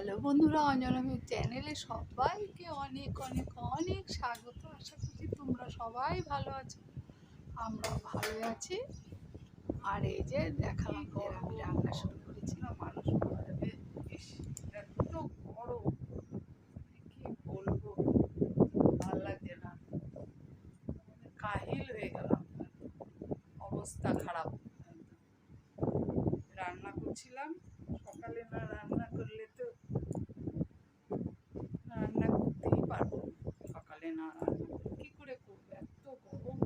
Hello বন্ধুরা অঞ্জনামের চ্যানেলে সবাইকে অনেক অনেক অনেক স্বাগত। আশা করছি তোমরা সবাই ভালো আছো আমরা ভালো আছি। আর এই যে দেখালাম আমি রান্না শুরু করেছিলাম মানুষ এত গরম কি বলব? ভালো লাগছে না। মানে কাহিল হয়ে গেলাম অবস্থা খারাপ। রান্না করছিলাম সকালে না রান্না করলে তো রান্না করতেই পারব না। সকালে না রান্না করলে কী করে করব এত গরম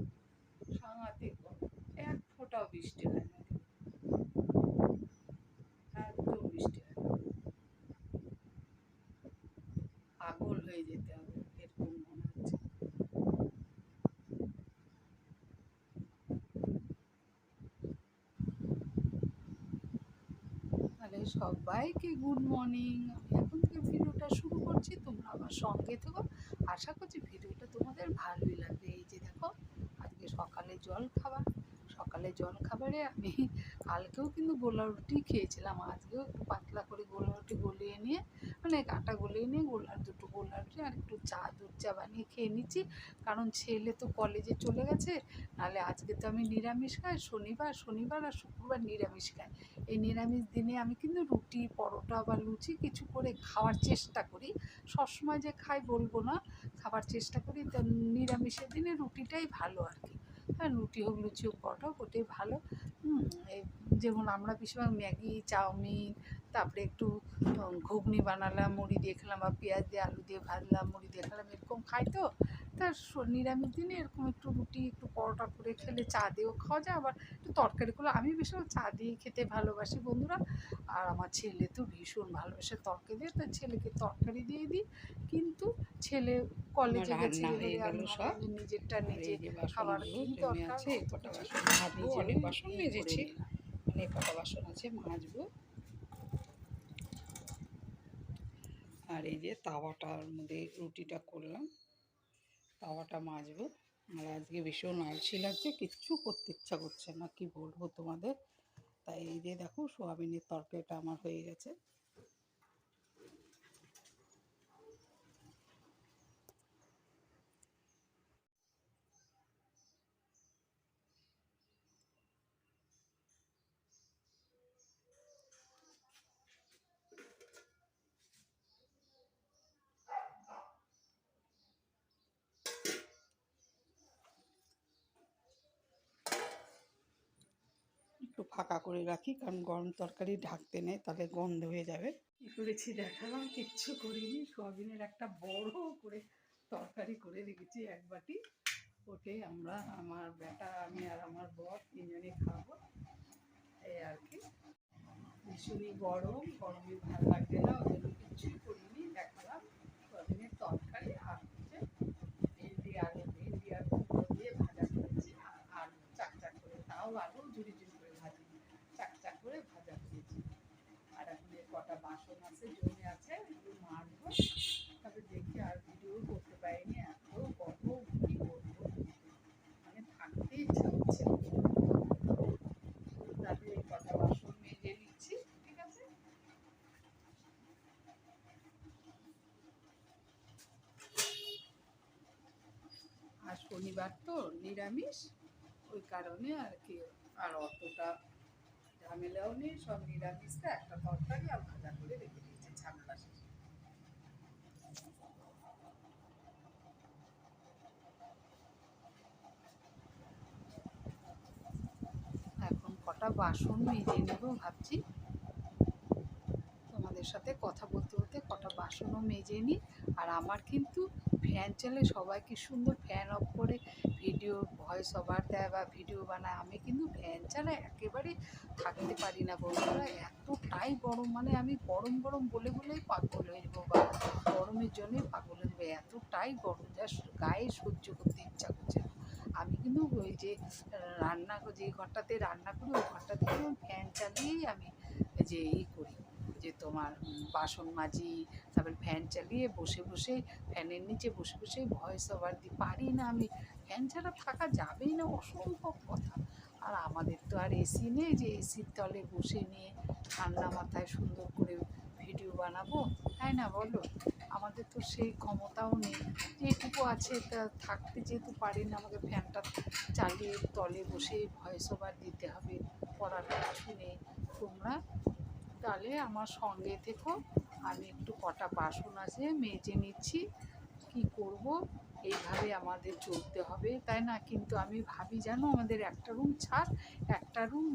সাংঘাতিক গরম এক ফোঁটাও বৃষ্টি হয় না একদম বৃষ্টি হয় না পাগল হয়ে যেতে হবে এরকম মনে হচ্ছে তাহলে সবাইকে গুড মর্নিং। আমি এখন থেকে ভিডিওটা শুরু করছি, তোমরা আমার সঙ্গে থেকো। আশা করছি ভিডিওটা তোমাদের ভালোই লাগবে। এই যে দেখো, আজকে সকালে জল খাবার। সকালে জল খাবারে আমি কালকেও কিন্তু গোলা রুটি খেয়েছিলাম। আজকেও একটু পাতলা করে গোলা রুটি গলিয়ে নিয়ে মানে আটা গলিয়ে নিয়ে গোলার দুটো গোলা রুটি আর একটু চা দুধ চা বানিয়ে খেয়ে নিচ্ছি। কারণ ছেলে তো কলেজে চলে গেছে নাহলে আজকে তো আমি নিরামিষ খাই, শনিবার শনিবার আর শুক্রবার নিরামিষ খাই। এই নিরামিষ দিনে আমি কিন্তু রুটি, পরোটা বা লুচি কিছু করে খাওয়ার চেষ্টা করি। সবসময় যে খাই বলব না খাবার চেষ্টা করি। তো নিরামিষের দিনে রুটিটাই ভালো আর কি। হ্যাঁ রুটি হোক, লুচি হোক, পরোটা হোক, ওটাই ভালো। যেমন আমরা বেশিরভাগ ম্যাগি, চাউমিন, তারপরে একটু ঘুগনি বানালাম, মুড়ি দিয়ে খেলাম বা পেঁয়াজ দিয়ে, আলু দিয়ে ভাজলাম, মুড়ি দিয়ে খেলাম, এরকম খাই তো। স- নিরামিষ দিনে এরকম একটু রুটি একটু পরোটা করে খেলে চা দিয়েও খাওয়া যায় আবার একটু তরকারি করলে আমি বেশিরভাগ চা দিয়ে খেতে ভালোবাসি বন্ধুরা। আর আমার ছেলে তো ভীষণ ভালোবাসে তরকারি দিয়ে তার ছেলেকে তরকারি দিয়ে দিই কিন্তু ছেলে কলেজে গেছে নিজেরটা নিজে খাবার দরকার? কটা বাসন বাসন ইয়ে মেজেছি। অনেক কটা বাসন আছে মাজবো। আর এই যে তাওয়াটার মধ্যে রুটিটা করলাম। তাওয়াটা মাজবো। আর আজকে ভীষণ আলসি লাগছে, কিচ্ছু করতে ইচ্ছা করছে না, কি বলব তোমাদের? তাই এই যে দেখো, সোয়াবিনের তরকারিটা আমার হয়ে গেছে। ফাঁকা করে রাখি, কারণ গরম তরকারি ঢাকতে নেই, তাহলে গন্ধ হয়ে যাবে। কি করেছি দেখালাম, কিচ্ছু করিনি, সোয়াবিনের একটা বড় করে তরকারি করে রেখেছি এক বাটি। ওটাই আমরা, আমার বেটা, আমি আর আমার বর তিনজনে খাব। এই আর কি। ভীষণই গরম, গরমে ভালো লাগছে না, ওই জন্য কিচ্ছুই করিনি, দেখালাম। সোয়াবিনের তরকারি আর হচ্ছে ভেন্ডি, আলু, ভেন্ডি আর দিয়ে ভাজা করেছি আর আলু চাক চাক করে তাও আলু ঝুড়ি ঝুড়ি করে ভাজি চাক চাক করে ভাজা করেছি আর এখন এই কটা বাসন আছে, জমে আছে এগুলো মাজবো তবে দেখি আর ভিডিও করতে পারিনি, এত গরম, কি করব মানে থাকতে ইচ্ছা হচ্ছে। এই কটা বাসন মেজে নিচ্ছি, ঠিক আছে? আর শনিবার তো নিরামিষ, ওই কারণে আর কি, আর অতটা ঝামেলাও নেই, সব নিরামিষটা একটা তরকারি আর ভাজা করে রেখে দিয়েছি, ঝামেলা এখন কটা বাসন মেজে নেব ভাবছি। তোমাদের সাথে কথা বলতে বলতে কটা বাসনও মেজে নিই। আর আমার কিন্তু ফ্যান চলে সবাই কি সুন্দর ফ্যান অফ করে ভিডিও ভয়েস ওভার দেয় বা ভিডিও বানায়। আমি কিন্তু ফ্যান ছাড়া একেবারে থাকতে পারি না বন্ধুরা। এতটাই গরম মানে আমি গরম গরম বলে বলেই পাগল হয়ে যাব বা গরমের জন্যই পাগল হয়ে যাব। এতটাই গরম যা গায়ে সহ্য করতে ইচ্ছা করছে না। আমি কিন্তু ওই যে রান্না, যে ঘরটাতে রান্না করি, ওই ঘরটাতে ফ্যান চালিয়েই আমি যে ই করি। যে তোমার বাসন মাজি, তারপরে ফ্যান চালিয়ে বসে বসে, ফ্যানের নিচে বসে বসে ভয়েস ওভার দিই। পারি না আমি। ফ্যান ছাড়া থাকা যাবেই না, অসম্ভব কথা। আর আমাদের তো আর এসি নেই যে এসির তলে বসে নিয়ে ঠান্ডা মাথায় সুন্দর করে ভিডিও বানাবো। তাই না বলো? আমাদের তো সেই ক্ষমতাও নেই। যেটুকু আছে তা থাকতে যেহেতু পারি না, আমাকে ফ্যানটা চালিয়ে তলে বসে ভয়েস ওভার দিতে হবে করার কিছু নেই। তোমরা তাহলে আমার সঙ্গে থেকো। আমি একটু কটা বাসন আছে, মেজে নিচ্ছি। কি করব? এইভাবে আমাদের চলতে হবে, তাই না? কিন্তু আমি ভাবি, জানো, আমাদের একটা রুম ছাড় একটা রুম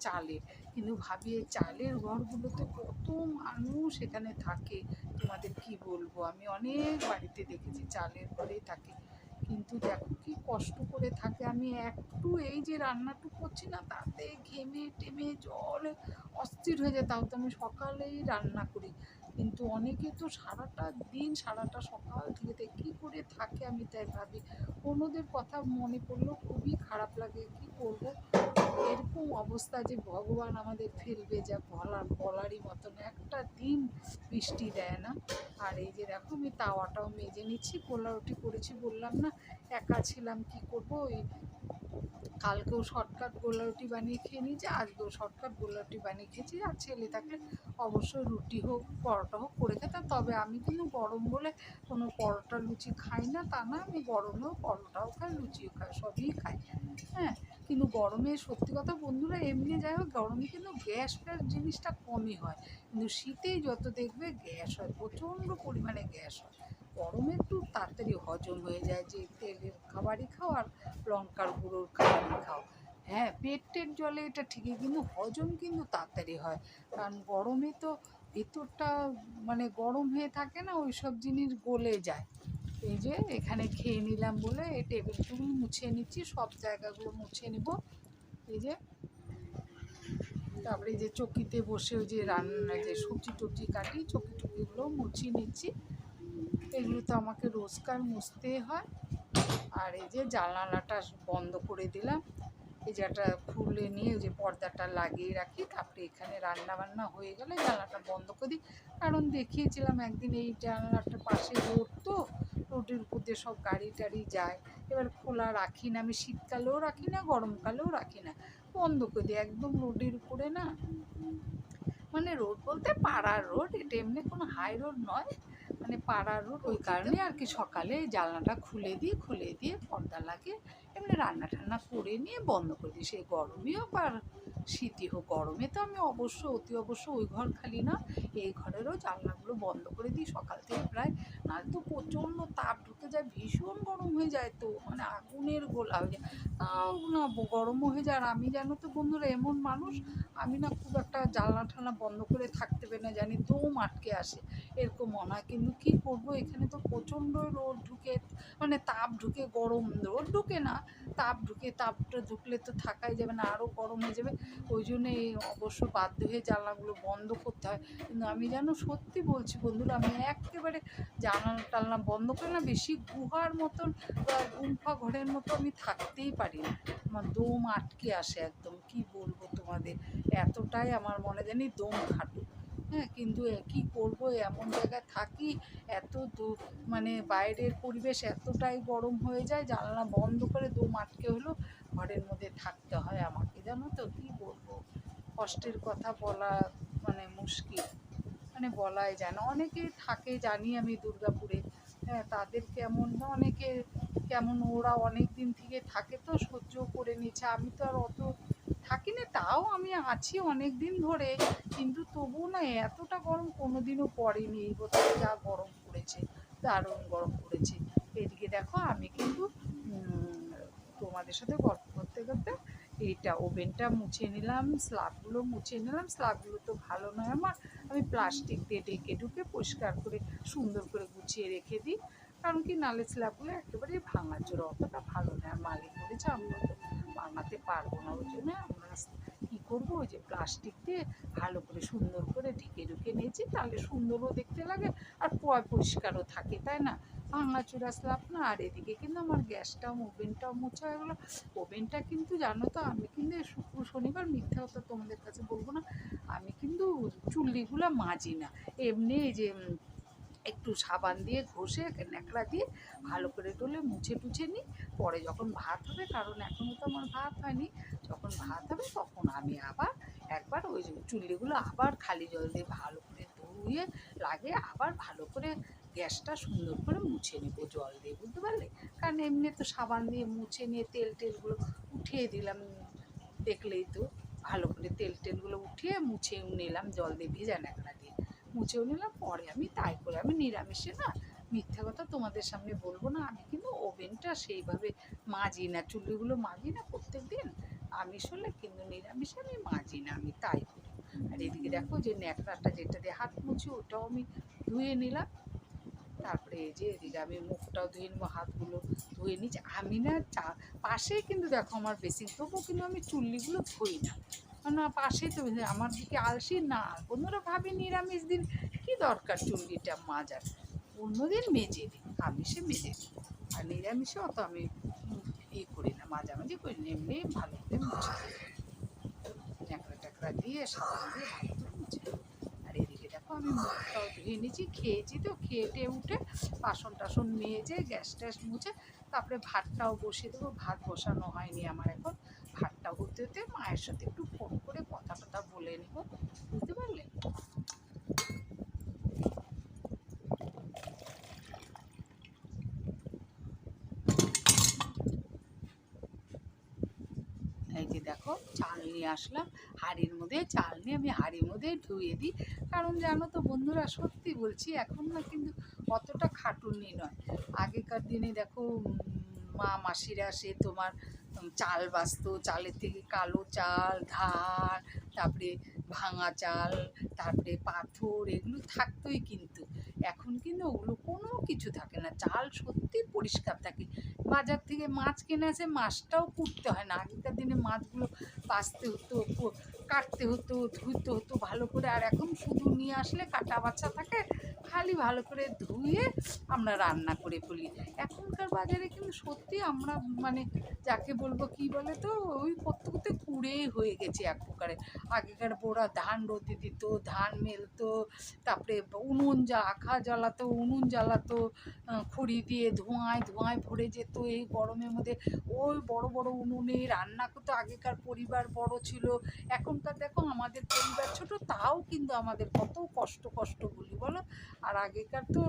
চালে। কিন্তু ভাবি, এই চালের ঘরগুলোতে কত মানুষ এখানে থাকে। তোমাদের কি বলব? আমি অনেক বাড়িতে দেখেছি, চালের ঘরেই থাকে। কিন্তু দেখো কি কষ্ট করে থাকে। আমি একটু এই যে রান্নাটু করছি না, তাতে ঘেমে টেমে জল অস্থির হয়ে যায়, তাও তো আমি সকালেই রান্না করি। কিন্তু অনেকে তো সারাটা দিন, সারাটা সকাল থেকে কী করে থাকে আমি তাই ভাবি। অন্যদের কথা মনে পড়লেও খুবই খারাপ লাগে, কি করব? এরকম অবস্থা যে ভগবান আমাদের ফেলবে, যা বলার, বলারই মতন। একটা দিন বৃষ্টি দেয় না। আর এই যে দেখো, আমি তাওয়াটাও মেজে নিচ্ছি, পোলা রুটি করেছি, বললাম না, একা ছিলাম, কি করব? ওই কালকেও শর্টকাট গোলা রুটি বানিয়ে খেয়ে নিয়েছি, আজকেও শর্টকাট গোলা রুটি বানিয়ে খেয়েছি। আর ছেলে থাকলে অবশ্যই রুটি হোক, পরোটা হোক করে খেতাম তবে আমি কিন্তু গরম বলে কোনো পরোটা লুচি খাই না, তা না, আমি গরমেও পরোটাও খাই, লুচিও খাই, সবই খাই। হ্যাঁ কিন্তু গরমে সত্যি কথা বন্ধুরা, এমনি যাই হোক, গরমে কিন্তু গ্যাস ফ্যাস জিনিসটা কমই হয়। কিন্তু শীতেই যত দেখবে গ্যাস হয়, প্রচণ্ড পরিমাণে গ্যাস হয়। গরমে একটু তাড়াতাড়ি হজম হয়ে যায় যে তেলের খাবারই খাও আর লঙ্কার গুঁড়োর খাবারই খাও। হ্যাঁ পেট টেট জলে এটা ঠিকই, কিন্তু হজম কিন্তু তাড়াতাড়ি হয়। কারণ গরমে তো ভেতরটা মানে গরম হয়ে থাকে না ওই সব জিনিস গলে যায়। এই যে এখানে খেয়ে নিলাম বলে এই টেবিলটুকু মুছে নিচ্ছি, সব জায়গাগুলো মুছে নিব। এই যে তারপরে যে চকিতে বসে ওই যে রান্না, যে সবজি টবজি কাটি, চকি টকিগুলো মুছিয়ে নিচ্ছি। এগুলো তো আমাকে রোজকার মুছতে হয়। আর এই যে জানালাটা বন্ধ করে দিলাম। এই যেটা খুলে নিয়ে যে পর্দাটা লাগিয়ে রাখি। তারপরে এখানে রান্না বান্না হয়ে গেলে জানলাটা বন্ধ করে দিই। কারণ দেখিয়েছিলাম একদিন এই জানলাটার পাশে রোড তো, রোডের উপর দিয়ে সব গাড়ি টাড়ি যায়। এবার খোলা রাখি না, আমি শীতকালেও রাখি না, গরমকালেও রাখি না। বন্ধ করে দিই একদম রোডের উপরে না। মানে রোড বলতে পাড়ার রোড এটা এমনি কোনো হাই রোড নয়। মানে পাড়ার রোড ওই কারণে আর কি সকালে জানলাটা খুলে দিই খুলে দিয়ে পর্দা লাগে এমনি রান্না টান্না করে নিয়ে বন্ধ করে দিই। সেই গরমেও আর শীতই হোক, গরমে তো আমি অবশ্য, অতি অবশ্য ওই ঘর খালি না, এই ঘরেরও জানলাগুলো বন্ধ করে দিই সকাল থেকে প্রায়। নাহলে তো প্রচণ্ড তাপ, ঢুকে যায়, ভীষণ গরম হয়ে যায় তো মানে আগুনের গোলা হয়ে যায়। তাও না গরমও হয়ে যায়। আর আমি জানো তো বন্ধুরা, এমন মানুষ, আমি না খুব একটা জানলা টালনা বন্ধ করে থাকতে পারি না, জানি দম আটকে আসে, এরকম মনে হয় কিন্তু কী করব, এখানে তো প্রচণ্ড রোদ ঢুকে মানে তাপ ঢুকে, গরম রোদ ঢুকে না, তাপ ঢুকে, তাপটা ঢুকলে তো থাকাই যাবে না আরও গরম হয়ে যাবে। ওই জন্যে অবশ্য বাধ্য হয়ে জানলাগুলো বন্ধ করতে হয়। কিন্তু আমি যেন সত্যি বলছি বন্ধুরা, আমি একেবারে জানলা টালনা বন্ধ করে না, বেশি গুহার মতন বা গুম্ফা ঘরের মতো আমি থাকতেই পারি না। আমার দম আটকে আসে একদম, কি বলব তোমাদের? এতটাই আমার মনে জানি দম খাটু। হ্যাঁ কিন্তু কী করব? এমন জায়গায় থাকি, এত মানে বাইরের পরিবেশ এতটাই গরম হয়ে যায়, জানলা বন্ধ করে দম আটকে হলো ঘরের মধ্যে থাকতে হয় আমাকে। জানো তো, কী বলব? কষ্টের কথা বলা মানে মুশকিল। মানে বলাই যায় না। অনেকে থাকে, জানি আমি দুর্গাপুরে। হ্যাঁ তাদের কেমন না, অনেকে কেমন ওরা অনেক দিন থেকে থাকে তো, সহ্য করে নিচ্ছে। আমি তো আর অত থাকি না তাও আমি আছি অনেক দিন ধরে। কিন্তু তবুও না, এতটা গরম কোনো দিনও পড়েনি। এই বছর যা গরম পড়েছে, দারুণ গরম পড়েছে। এদিকে দেখো, আমি কিন্তু তোমাদের সাথে গল্প করতে করতে এইটা ওভেনটা মুছে নিলাম স্লাবগুলো মুছে নিলাম। স্লাবগুলো তো ভালো নয় আমার। আমি প্লাস্টিক দিয়ে ঢেকে ঢুকে পরিষ্কার করে, সুন্দর করে গুছিয়ে রেখে দিই। কারণ কি নালে স্ল্যাবগুলো একেবারে ভাঙার জোর, অতটা ভালো নয়। মালিক বলেছে আমরা তো ভাঙাতে পারব না। ওই জন্য আমরা করব, ওই যে প্লাস্টিক দিয়ে ভালো করে সুন্দর করে ঢেকে ঢুকে নিয়েছি, তাহলে সুন্দরও দেখতে লাগে আর পয়, পরিষ্কারও থাকে, তাই না? ভাঙা চূড়া স্ল্যাব না, আর এদিকে কিন্তু আমার গ্যাসটাও, ওভেনটাও মোছা হয়ে গেলো। ওভেনটা কিন্তু জানো তো, আমি কিন্তু শুক্র, শনিবার মিথ্যা কথা তোমাদের কাছে বলব না, আমি কিন্তু চুল্লিগুলো মাজি না। এমনি যে একটু সাবান দিয়ে ঘষে ন্যাকড়া দিয়ে ভালো করে ডলে মুছে টুছে নিই। পরে যখন ভাত হবে, কারণ এখনও তো আমার ভাত হয়নি, যখন ভাত হবে তখন আমি আবার একবার ওই চুল্লিগুলো আবার খালি জল দিয়ে ভালো করে ধুয়ে, লাগে আবার ভালো করে গ্যাসটা সুন্দর করে মুছে নেব জল দিয়ে, বুঝতে পারলে? কারণ এমনি তো সাবান দিয়ে মুছে নিয়ে তেল টেলগুলো উঠিয়ে দিলাম দেখলেই তো। ভালো করে তেল টেলগুলো উঠিয়ে মুছে নিলাম জল দিয়ে ভেজা ন্যাকড়া দিয়ে। মুছেও নিলাম, পরে আমি তাই করে, আমি নিরামিষে না মিথ্যা কথা তোমাদের সামনে বলব না, আমি কিন্তু ওভেনটা সেইভাবে মাজি না, চুল্লিগুলো মাজি না প্রত্যেক দিন আমিষ হলে কিন্তু নিরামিষে আমি মাজি না, আমি তাই করি। আর এদিকে দেখো যে ন্যাকড়াটা যেটা দিয়ে হাত মুছি, ওটাও আমি ধুয়ে নিলাম। তারপরে এই যে এদিকে আমি মুখটাও ধুয়ে নেব, হাতগুলো ধুয়ে নিচ্ছি। আমি না চা পাশেই কিন্তু দেখো আমার বেসিন, তবুও কিন্তু আমি চুল্লিগুলো ধুই না। না পাশেই তো আমার দিকে আলসি, না, অন্যরা ভাবে নিরামিষ দিন। কি দরকার চুল্লিটা মাজার? অন্যদিন মেজে দিই আমিষে মেজে দিই আর নিরামিষে অত আমি ই করি না, মাঝামাঝি করি না, এমনি ভালো করে মুছে দিই। ন্যাকড়া ট্যাকড়া দিয়ে সাবান দিয়ে ভালো করে মুছে। আর এদিকে দেখো আমি মুখটাও ধুয়ে নিয়েছি খেয়েছি তো খেয়ে উঠে বাসন টাসন মেজে, গ্যাস ট্যাস মুছে, তারপরে ভাতটাও বসিয়ে দেবো। ভাত বসানো হয়নি আমার এখন। ভাতটা হতে হতে মায়ের সাথে একটু ফোন করে কথা টথা বলে নেব, বুঝতে পারলে? এই যে দেখো, চাল নিয়ে আসলাম, হাঁড়ির মধ্যে চাল নিয়ে আমি হাঁড়ির মধ্যে ধুয়ে দিই। কারণ জানো তো বন্ধুরা, সত্যি বলছি, এখন না কিন্তু অতটা খাটুনি নয়। আগেকার দিনে দেখো মা মাসিরা সে তোমার চাল বাছতো চালের থেকে কালো চাল, ধার, তারপরে ভাঙা চাল, তারপরে পাথর, এগুলো থাকতোই কিন্তু। এখন কিন্তু ওগুলো কোনো কিছু থাকে না। চাল সত্যি পরিষ্কার থাকে। বাজার থেকে মাছ কিনে আসে, মাছটাও কুটতে হয় না। আগেকার দিনে মাছগুলো বাঁচতে হতো কাটতে হতো, ধুইতে হতো ভালো করে। আর এখন শুধু নিয়ে আসলে কাটা বাচ্চা থাকে, খালি ভালো করে ধুয়ে আমরা রান্না করে ফেলি। এখনকার বাজারে কিন্তু সত্যি আমরা মানে যাকে বলব, কি বলে তো, ওই করতে করতে কুড়েই হয়ে গেছে এক প্রকারে। আগেকার বোরা ধান রোদে দিত, ধান মেলতো, তারপরে উনুন যা আখা জ্বালাতো, উনুন জ্বালাতো খড়ি দিয়ে ধোঁয়ায় ধোঁয়ায় ভরে যেত এই গরমের মধ্যে। ওই বড় বড় উনুনে রান্না করতো। আগেকার পরিবার বড় ছিল। এখনকার দেখো আমাদের পরিবার ছোট, তাও কিন্তু আমাদের কত কষ্ট কষ্ট বলি বলো? আর আগেকার তো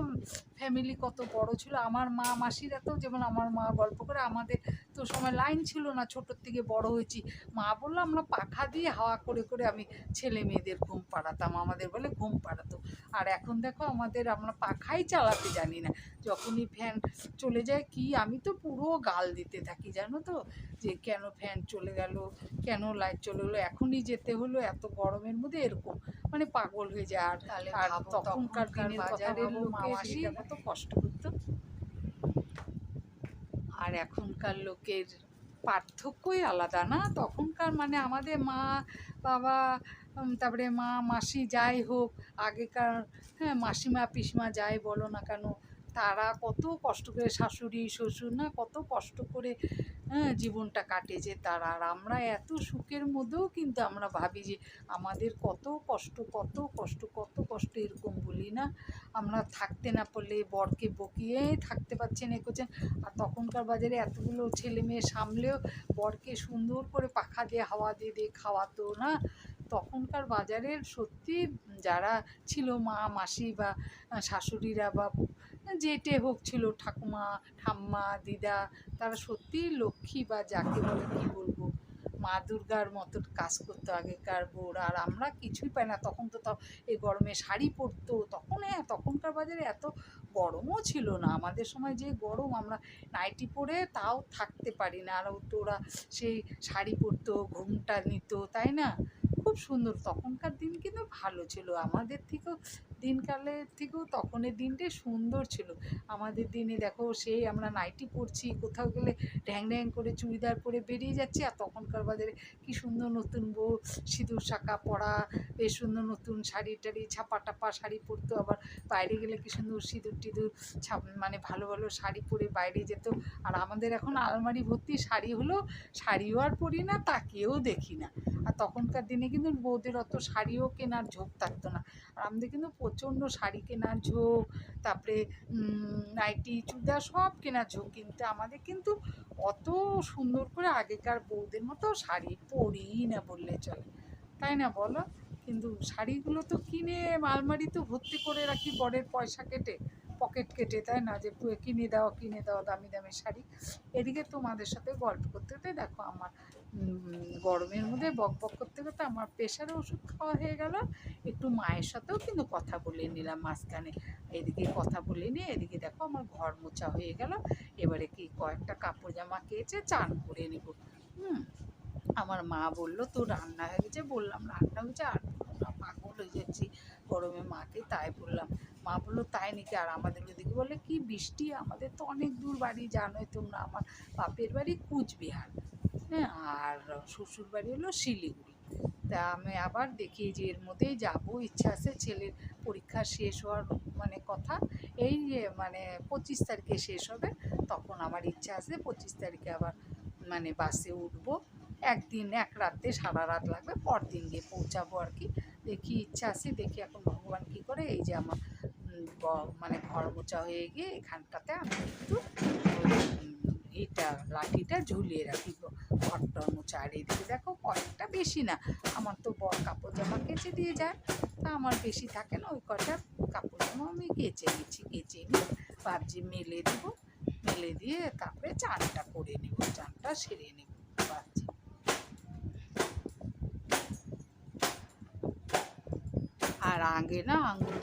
ফ্যামিলি কত বড় ছিল। আমার মা, মাসিরা তো যেমন আমার মা গল্প করে, আমাদের তো সময় লাইন ছিল না, ছোটোর থেকে বড় হয়েছি। মা বলল, আমরা পাখা দিয়ে হাওয়া করে করে আমি ছেলে মেয়েদের ঘুম পাড়াতাম। আমাদের বলে, ঘুম পাড়াতো। আর এখন দেখো আমাদের, আমরা পাখাই চালাতে জানি না। যখনই ফ্যান চলে যায়, কি আমি তো পুরো গাল দিতে থাকি, জানো তো? যে কেন ফ্যান চলে গেল, কেন লাইট চলে গেলো এখনই যেতে হলো এত গরমের মধ্যে এরকম মানে পাগল হয়ে যায়। আর তাহলে আর তখনকার দিনের বাজারের লোকের কত কষ্ট করতো। আর এখনকার লোকের পার্থক্যই আলাদা না? তখনকার মানে আমাদের মা বাবা তারপরে মা মাসি যাই হোক আগেকার হ্যাঁ মাসিমা পিসিমা যাই বলো না কেন তারা কত কষ্ট করে শাশুড়ি, শ্বশুর না কত কষ্ট করে হ্যাঁ জীবনটা কাটেছে তারা। আর আমরা এত সুখের মধ্যেও কিন্তু আমরা ভাবি যে আমাদের কত কষ্ট কত কষ্ট কত কষ্ট এরকম বলি না। আমরা থাকতে না পারলে বরকে বকিয়ে থাকতে পারছেন এ করছেন আর তখনকার বাজারে এতগুলো ছেলে মেয়ে সামলেও বরকে সুন্দর করে পাখা দিয়ে, হাওয়া দিয়ে দিয়ে খাওয়াতো না। তখনকার বাজারের সত্যি যারা ছিল মা, মাসি বা শাশুড়িরা বা যেটে হোক ছিল ঠাকুমা, ঠাম্মা, দিদা, তারা সত্যিই লক্ষ্মী বা যাকে বলে কী বলব? মা দুর্গার মতো কাজ করতো আগেকার বউরা আর আমরা কিছুই পাই না। তখন তো তাও এই গরমে শাড়ি পরতো, তখন হ্যাঁ তখনকার বাজারে এত গরমও ছিল না। আমাদের সময় যে গরম, আমরা নাইটি পরে তাও থাকতে পারি না। আর তো ওরা সেই শাড়ি পরতো, ঘুমটা নিত, তাই না? খুব সুন্দর। তখনকার দিন কিন্তু ভালো ছিল। আমাদের থেকেও দিনকালের থেকেও তখনের দিনটাই সুন্দর ছিল। আমাদের দিনে দেখো সেই আমরা নাইটি পরছি কোথাও গেলে ঢ্যাং ঢ্যাং করে চুড়িদার পরে বেরিয়ে যাচ্ছি আর তখনকার বাজারে কি সুন্দর নতুন বউ, সিঁদুর শাঁকা পরা বেশ সুন্দর নতুন শাড়ি টাড়ি, ছাপা টাপা শাড়ি পরতো আবার বাইরে গেলে কি সুন্দর সিঁদুর টিঁদুর, ছাপ মানে ভালো ভালো শাড়ি পরে বাইরে যেত। আর আমাদের এখন আলমারি ভর্তি শাড়ি হলো শাড়িও আর পরি না, তাকেও দেখি না। আর তখনকার দিনে কিন্তু বউদের অত শাড়িও কেনার ঝোঁক থাকতো না। আর আমাদের কিন্তু প্রচণ্ড শাড়ি কেনার ঝোঁক, তারপরে নাইটি, চুড়িদার সব কেনার ঝোঁক, কিন্তু আমাদের কিন্তু অত সুন্দর করে আগেকার বউদের মতো শাড়ি পরিই না বললে চলে। তাই না বলো? কিন্তু শাড়িগুলো তো কিনে আলমারি তো ভর্তি করে রাখি বরের পয়সা কেটে। পকেট কেটে তাই না যে কিনে দাও কিনে দাও, দামি দামি শাড়ি। এদিকে তোমাদের সাথে গল্প করতে করতে দেখো আমার গরমের মধ্যে বক বক করতে করতে আমার প্রেশারে ওষুধ খাওয়া হয়ে গেল। একটু মায়ের সাথেও কিন্তু কথা বলে নিলাম মাঝখানে। এদিকে কথা বলে নিয়ে এদিকে দেখো আমার ঘর মোছা হয়ে গেল। এবারে কি কয়েকটা কাপড় জামা কেচে চান করে নেব। হুম, আমার মা বলল, তো রান্না হয়ে গেছে। বললাম, রান্না হয়েছে আর পাগল হয়ে যাচ্ছি। গরমে মাকে তাই বললাম মা বলল, তাই নাকি? আর আমাদের ওদিকে বলে, কি বৃষ্টি? আমাদের তো অনেক দূর বাড়ি জানোই তোমরা, আমার বাপের বাড়ি কুচবিহার। হ্যাঁ আর শ্বশুর বাড়ি হলো শিলিগুড়ি। তা আমি আবার দেখি যে এর মধ্যেই যাব, ইচ্ছা আছে ছেলের পরীক্ষা শেষ হওয়ার মানে কথা। এই যে মানে পঁচিশ তারিখে শেষ হবে, তখন আমার ইচ্ছা আছে পঁচিশ তারিখে আবার মানে বাসে উঠবো। একদিন, এক রাতে সারা রাত লাগবে, পরদিন গিয়ে পৌঁছাবো আর কি। দেখি ইচ্ছা আছে, দেখি এখন ভগবান কী করে, এই যে আমার মানে ঘর মোচা হয়ে গিয়ে এখানটাতে আমি একটু এটা লাঠিটা ঝুলিয়ে রাখি ঘরটা মোচা আর এদিকে দেখো কয়েকটা বেশি না, আমার তো বর কাপড় জামা কেচে দিয়ে যায়, তা আমার বেশি থাকে না, ওই কটা কাপড় জামা আমি কেচে নিচ্ছি, কেচে নিয়ে ভাবছি মেলে দেবো, মেলে দিয়ে তারপরে চানটা করে নেব, চানটা সেরে নেব, ভাবছি। আর আগে না আঙুল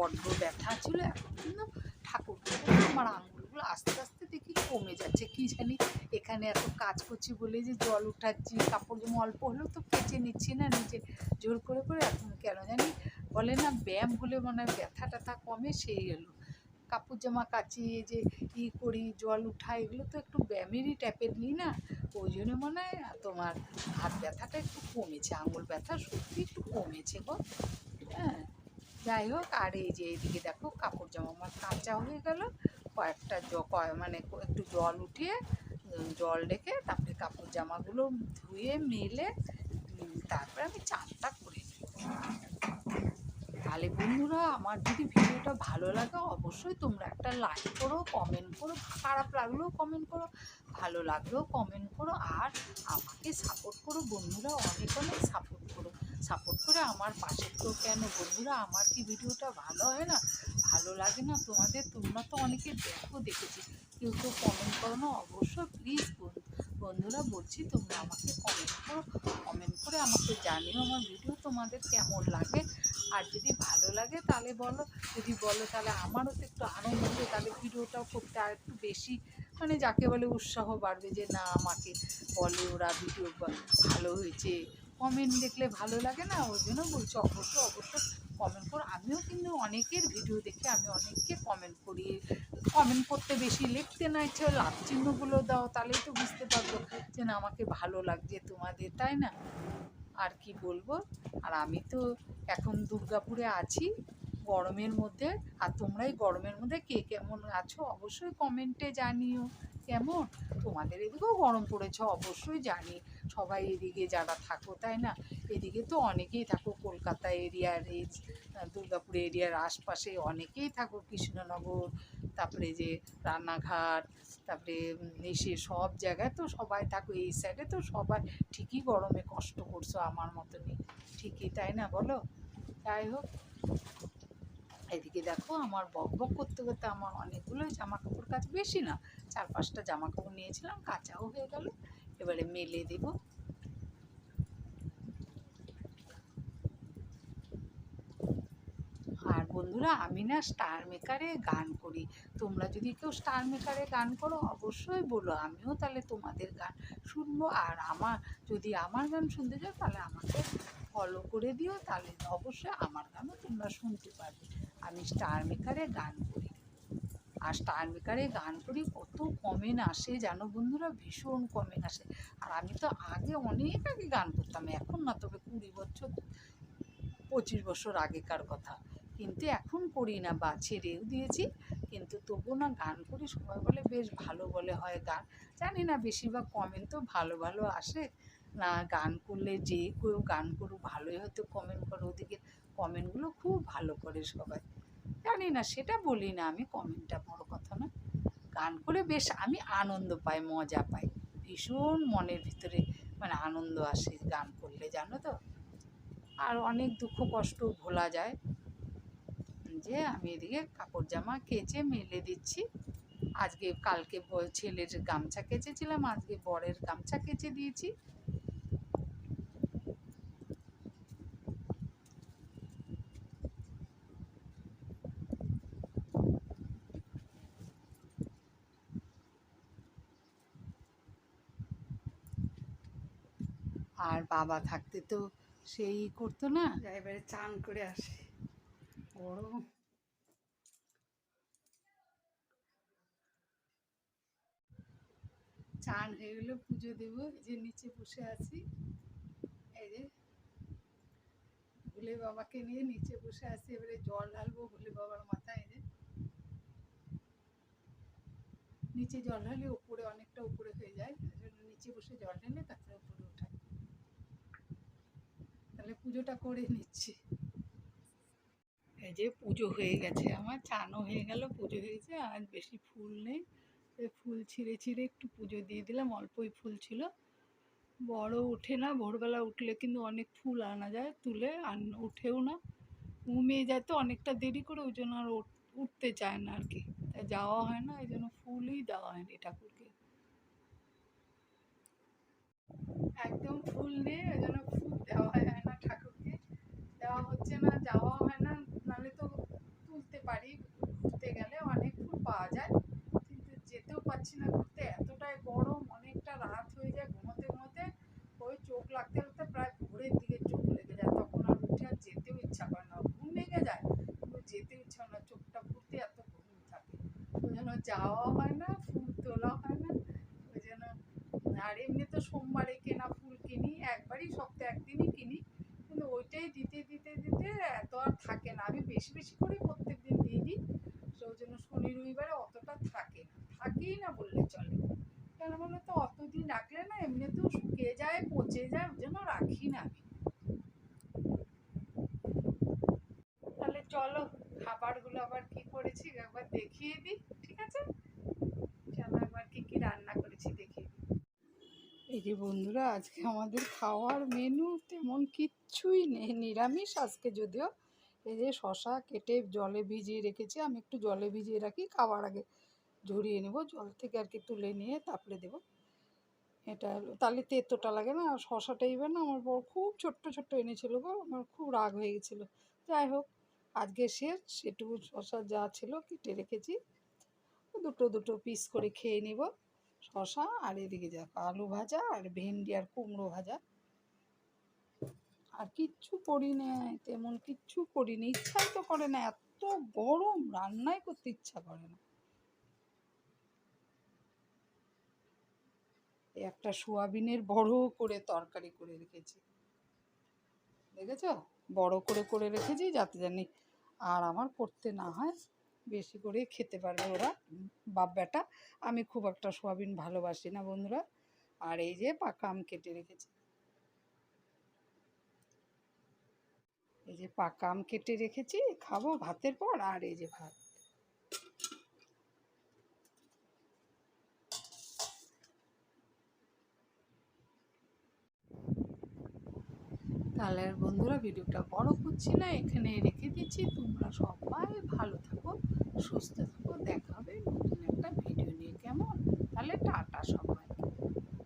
বড্ড ব্যথা ছিল, এখন কিন্তু ঠাকুর করে আমার আঙুলগুলো আস্তে আস্তে দেখি কমে যাচ্ছে। কি জানি এখানে এত কাজ করছি বলে যে জল উঠাচ্ছি, কাপড় জামা অল্প হলেও তো কেচে নিচ্ছি না নিজে। জোর করে করে এখন কেন জানি বলে না, ব্যায়াম হলে মনে ব্যথা ট্যাথা কমে, সেই এলো কাপড় জামা কাচি যে ই করি, জল উঠাই, এগুলো তো একটু ব্যায়ামেরই ট্যাপের নিই না, ওই জন্য মনে হয় তোমার হাত ব্যথাটা একটু কমেছে, আঙুল ব্যথা সত্যি একটু কমেছে গো। যাই হোক, আর এই যে এইদিকে দেখো কাপড় জামা আমার কাঁচা হয়ে গেল। কয়েকটা জ মানে একটু জল উঠিয়ে জল রেখে তারপরে কাপড় জামাগুলো ধুয়ে, মেলে তারপরে আমি চানটা করে নিই তাহলে বন্ধুরা, আমার যদি ভিডিওটা ভালো লাগে, অবশ্যই তোমরা একটা লাইক করো কমেন্ট করো, খারাপ লাগলেও কমেন্ট করো, ভালো লাগলেও কমেন্ট করো, আর আমাকে সাপোর্ট করো বন্ধুরা, অনেক অনেক সাপোর্ট করো। সাপোর্ট করে আমার পাশে তো কেন বন্ধুরা, আমার কি ভিডিওটা ভালো হয় না? ভালো লাগে না তোমাদের? তোমরা তো অনেকে দেখো, দেখেছি। কেউ তো কমেন্ট করো না, অবশ্যই প্লিজ বন্ধুরা বলছি, তোমরা আমাকে কমেন্ট করো। কমেন্ট করে আমাকে জানিও আমার ভিডিও তোমাদের কেমন লাগে। আর যদি ভালো লাগে তাহলে বলো, যদি বলো তাহলে আমারও তো একটু আনন্দ হবে তাহলে ভিডিওটাও করতে আর একটু বেশি মানে যাকে বলে উৎসাহ বাড়বে যে না, আমাকে বলে ওরা ভিডিও ভালো হয়েছে। কমেন্ট দেখলে ভালো লাগে না, ওই জন্য বলছি, অবশ্য অবশ্যই কমেন্ট করো। আমিও কিন্তু অনেকের ভিডিও দেখে আমি অনেককে কমেন্ট করি। কমেন্ট করতে বেশি লিখতে না, ইচ্ছে লাভ চিহ্নগুলো দাও, তাহলেই তো বুঝতে পারব যে না, আমাকে ভালো লাগছে তোমাদের, তাই না? আর কি বলব? আর আমি তো এখন দুর্গাপুরে আছি, গরমের মধ্যে। আর তোমরাই গরমের মধ্যে কে কেমন আছো, অবশ্যই কমেন্টে জানিও। কেমন? তোমাদের এদিকেও গরম পড়েছে, অবশ্যই জানি। সবাই এদিকে যারা থাকো, তাই না? এদিকে তো অনেকেই থাকো, কলকাতা এরিয়ার এই দুর্গাপুর এরিয়ার আশপাশে অনেকেই থাকো, কৃষ্ণনগর, তারপরে যে রান্নাঘাট, তারপরে এসে সব জায়গায় তো সবাই থাকো, এই সাইডে তো সবাই ঠিকই গরমে কষ্ট করছ আমার মতনই। ঠিকই, তাই না বলো? যাই হোক। এদিকে দেখো আমার বক বক করতে করতে আমার অনেকগুলোই জামা কাপড় কাজ, বেশি না, চার পাঁচটা জামা কাপড় নিয়েছিলাম, কাঁচাও হয়ে গেল। এবারে মেলে দেব। আর বন্ধুরা, আমি না স্টার মেকারে গান করি। তোমরা যদি কেউ স্টার মেকারে গান করো, অবশ্যই বলো, আমিও তাহলে তোমাদের গান শুনব। আর আমার, যদি আমার গান শুনতে চাও, তাহলে আমাকে ফলো করে দিও, তাহলে অবশ্যই আমার গানও তোমরা শুনতে পারবে। আমি স্টার মেকারে গান করি। আর স্টার গান করি, কত কমেন্ট আসে জানো বন্ধুরা ভীষণ কমেন্ট আসে। আর আমি তো আগে অনেক আগে গান করতাম, এখন না, তবে কুড়ি বছর, পঁচিশ বছর আগেকার কথা। কিন্তু এখন করি না বা ছেড়েও দিয়েছি, কিন্তু তবু না গান করি, সবাই বলে বেশ ভালো বলে হয় গান। জানি না, বেশিরভাগ কমেন্ট তো ভালো ভালো আসে। না, গান করলে যে কেউ গান করুক, ভালোই হয়তো কমেন্ট করে। ওদিকে কমেন্টগুলো খুব ভালো করে সবাই। জানি না, সেটা বলি না। আমি কমেন্টটা বড় কথা না। গান করে বেশ আমি আনন্দ পাই, মজা পাই। ভীষণ মনের ভিতরে মানে আনন্দ আসে গান করলে, জানো তো? আর অনেক দুঃখ কষ্ট ভোলা যায়। যে আমি এদিকে কাপড় জামা কেচে মেলে দিচ্ছি। আজকে কালকে ছেলের গামছা কেচেছিলাম, আজকে বরের গামছা কেচে দিয়েছি আর বাবা থাকতে তো সেই করতো না। এবারে চান করে আসে। গরম চান হয়ে গেলে পুজো দেবো। যে নিচে বসে আছি। এই যে ভোলে বাবাকে নিয়ে নিচে বসে আছি। এবারে জল ঢালবো ভোলে বাবার মাথায় যে। নিচে জল ঢালে উপরে অনেকটা উপরে হয়ে যায়। নিচে বসে জল ঢেলে তারপরে উপরে উঠাই তাহলে পুজোটা করে নিচ্ছি। এই যে পুজো হয়ে গেছে আমার, চানও হয়ে গেল, পুজো হয়েছে, আর বেশি ফুল নেই। ফুল ছিঁড়ে ছিঁড়ে একটু পুজো দিয়ে দিলাম, অল্পই ফুল ছিল। বড় ওঠে না, ভোরবেলা উঠলে কিন্তু অনেক ফুল আনা যায়, তুলে আর উঠেও না। ঘুমিয়ে যায় তো অনেকটা দেরি করে, ওই জন্য আর উঠ- উঠতে চায় না আর কি। তাই যাওয়া হয় না, এই জন্য ফুলই দেওয়া হয়নি ঠাকুরকে। একদম ফুল নেই ওই জন্য ফুল দেওয়া হয় না। দেওয়া হচ্ছে না যাওয়া হয় না, নাহলে তো তুলতে পারি। ঘুরতে গেলে অনেক ফুল পাওয়া যায়, কিন্তু যেতেও পারছি না ঘুরতে এতটাই গরম অনেকটা রাত হয়ে যায় ঘুমোতে ঘুমোতে ওই চোখ লাগতে লাগতে প্রায় ভোরের দিকে চোখ লেগে যায় তখন আর উঠে আর যেতেও ইচ্ছা করে না ঘুম লেগে যায় কিন্তু যেতে ইচ্ছা হয় না চোখটা ফুটতে এত ঘুম থাকে ওই জন্য যাওয়া হয় না ফুল তোলা হয় না ওই জন্য আর এমনি তো সোমবারে কেনা ফুল কিনি একবারই সপ্তাহে একদিনই কিনি কিন্তু ওইটাই দিতে দিতে দিতে এত আর থাকে না আমি বেশি বেশি করে প্রত্যেক দিন দিয়ে দিই তো ওই জন্য শনি রবিবারে অতটা থাকে না থাকেই না বললে চলে কেন বলে তো অতদিন রাখলে না এমনিতেও শুকিয়ে যায় পচে যায় ওই জন্য রাখি না আমি তাহলে চলো খাবারগুলো আবার কি করেছি একবার দেখিয়ে দিই ঠিক আছে চলো একবার কি কি রান্না করেছি দেখিয়ে দিই এই যে বন্ধুরা, আজকে আমাদের খাওয়ার মেনু তেমন কিচ্ছুই নেই, নিরামিষ আজকে যদিও। এই যে শশা কেটে জলে ভিজিয়ে রেখেছি, আমি একটু জলে ভিজিয়ে রাখি, খাওয়ার আগে ঝরিয়ে নেব, জল থেকে আর কি তুলে নিয়ে তারপরে দেবো। এটা তাহলে তেতোটা লাগে না শশাটা এবার না আমার বড় খুব ছোট্ট ছোট্ট এনেছিল গো, আমার খুব রাগ হয়ে গেছিল। যাই হোক, আজকে শেষ সেটুকু শশা যা ছিল কেটে রেখেছি। দুটো দুটো পিস করে খেয়ে নিব। শশা আর এদিকে দেখো আলু ভাজা আর ভেন্ডি আর কুমড়ো ভাজা। আর কিচ্ছু করি না, তেমন কিচ্ছু করিনি। ইচ্ছাই তো করে না, এত গরম, রান্নাই করতে ইচ্ছা করে না। একটা সোয়াবিনের বড় করে তরকারি করে রেখেছি। দেখেছ? বড় করে করে রেখেছি যাতে জানি আর আমার করতে না হয়। বেশি করে খেতে পারবে ওরা বাপ বেটা আমি খুব একটা সোয়াবিন ভালোবাসি না বন্ধুরা। আর এই যে পাকা আম কেটে রেখেছি। এই যে পাকা আম কেটে রেখেছি, খাব ভাতের পর, আর এই যে ভাত। তাহলে বন্ধুরা, ভিডিওটা বড় করছি না এখানে রেখে দিচ্ছি। তোমরা সবাই ভালো থাকো, সুস্থ থাকো, দেখা হবে নতুন একটা ভিডিও নিয়ে। কেমন? তাহলে টাটা সবাই।